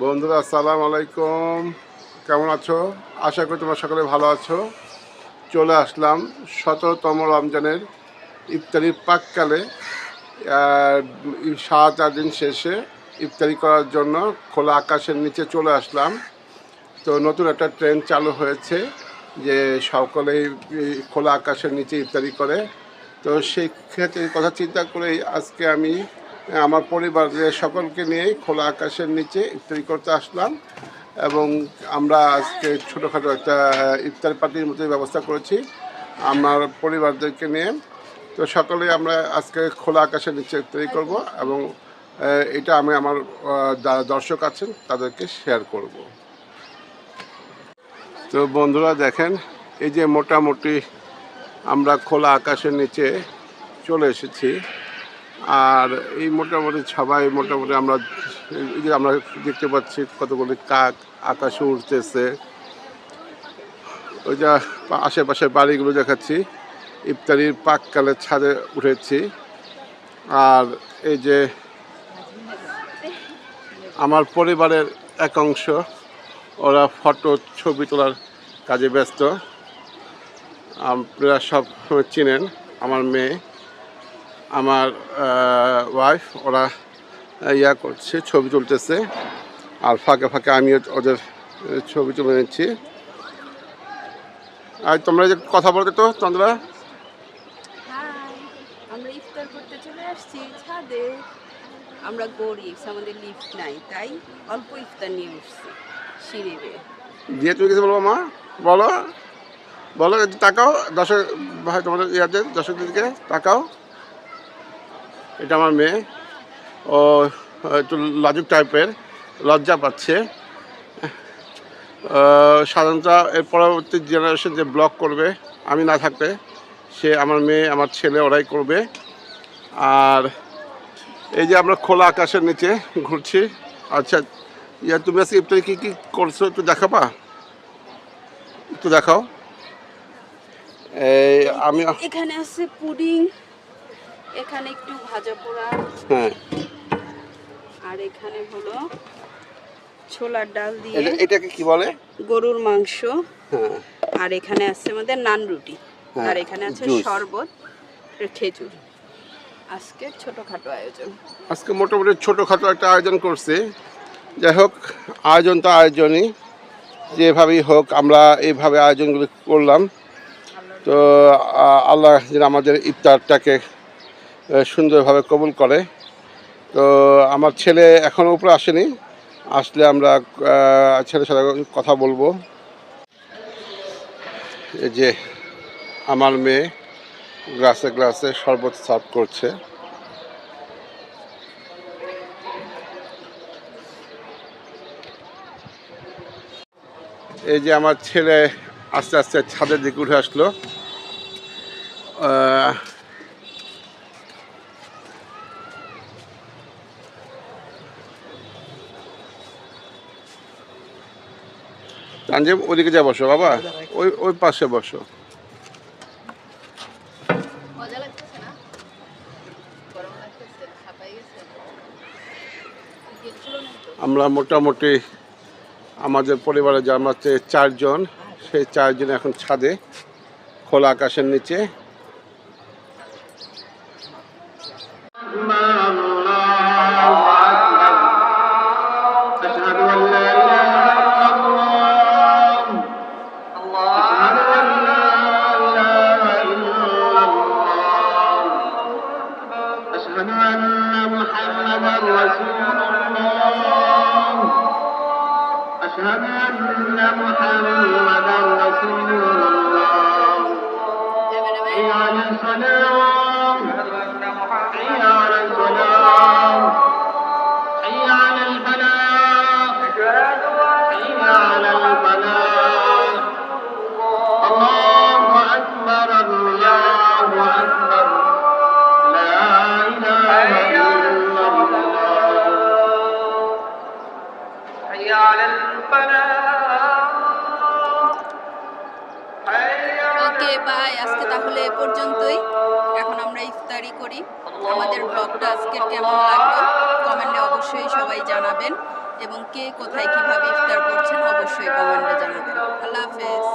বন্ধুরা, আসসালামু আলাইকুম। কেমন আছো? আশা করি তোমরা সকলে ভালো আছো। চলে আসলাম সতেরোতম রমজানের ইফতারির পাককালে। সাত আট দিন শেষে ইফতারি করার জন্য খোলা আকাশের নিচে চলে আসলাম। তো নতুন একটা ট্রেন চালু হয়েছে যে সকলেই খোলা আকাশের নিচে ইফতারি করে। তো সেই ক্ষেত্রে কথা চিন্তা করেই আজকে আমি আমার পরিবারের সকলকে নিয়ে খোলা আকাশের নিচে ইফতারি করতে আসলাম এবং আমরা আজকে ছোটোখাটো একটা ইফতার পার্টির মতো ব্যবস্থা করেছি আমার পরিবারদেরকে নিয়ে। তো সকলেই আমরা আজকে খোলা আকাশের নিচে ইফতারি করব এবং এটা আমি আমার যারা দর্শক আছেন তাদেরকে শেয়ার করব। তো বন্ধুরা দেখেন, এই যে মোটামুটি আমরা খোলা আকাশের নিচে চলে এসেছি। আর এই মোটামুটি সবাই মোটামুটি আমরা যে আমরা দেখতে পাচ্ছি কতগুলি কাক, আকাশে উঠতেছে ওই যা আশেপাশের বাড়িগুলো দেখাচ্ছি, ইফতারির পাককালের ছাদে উঠেছি। আর এই যে আমার পরিবারের এক অংশ, ওরা ফটো, ছবি তোলার কাজে ব্যস্ত। আপনারা সব চিনেন আমার মেয়ে। আমার ওয়াইফ ওরা ইয়া করছে ছবি তুলতেছে। আর ফাঁকে ফাঁকে আমিও ওদের ছবি তুলে নিচ্ছি। আর তোমরা যে কথা বলতে তো তোমরা আমরা ইফতার করতে চলে আসছি ছাদে। আমরা গরিব আমাদের লিফট নাই তাই অল্প ইফতার নিয়ে উঠছি সিঁড়ি বেয়ে। দিয়ে তুমি কিছু বলব মা? বলো। বলো তাকাও দর্শক ভাই তোমাদের ইয়াতে দর্শকদের দিকে তাকাও। এটা আমার মেয়ে। ও একটু লাজুক টাইপের, লজ্জা পাচ্ছে। সাধারণত এর পরবর্তী জেনারেশন যে ব্লগ করবে, আমি না থাকতে, সে আমার মেয়ে, আমার ছেলে, ওরাই করবে। আর এই যে আমরা খোলা আকাশের নিচে ঘুরছি আচ্ছা ইয়া, তুমি আজকে ইফতারি কী কী করছ একটু দেখাবা? একটু দেখাও। এই, আমি এখানে আছে পুডিং এখানে একটু ভাজা পোড়া। হ্যাঁ। আর এখানে হলো ছোলার ডাল দিয়ে এটাকে কি বলে? গরুর মাংস। হ্যাঁ। আর এখানে আছে আমাদের নান রুটি। হ্যাঁ, আর এখানে আছে শরবত খেজুর। আজকে ছোটখাটো আয়োজন। আজকে মোটামুটি ছোটোখাটো একটা আয়োজন করছে। যাই হোক আয়োজন তো আয়োজনই। যেভাবেই হোক আমরা এইভাবে আয়োজনগুলো করলাম। তো আল্লাহ যেন আমাদের ইফতারটাকে সুন্দরভাবে কবুল করে। তো আমার ছেলে এখনও উপরে আসেনি। আসলে আমরা ছেলের সাথে কথা বলব। এই যে আমার মেয়ে গ্লাসে গ্লাসে শরবত সার্ভ করছে। এই যে আমার ছেলে আস্তে আস্তে ছাদের দিকে উঠে আসলো। তানজিম ওদিকে যা বসো বাবা। ওই ওই পাশে বসো। আমরা মোটামুটি আমাদের পরিবারে যে আমরা চারজন সেই চারজন এখন ছাদে খোলা আকাশের নিচে। أن محمدا رسول الله. أشهد أن محمدا رسول الله. حي على الصلاة বাই আজকে তাহলে এ পর্যন্তই। এখন আমরা ইফতারি করি। আমাদের ব্লগটা আজকে কেমন লাগল কমেন্টে অবশ্যই সবাই জানাবেন এবং কে কোথায় কীভাবে ইফতার করছেন অবশ্যই কমেন্টে জানাবেন। আল্লাহ হাফেজ।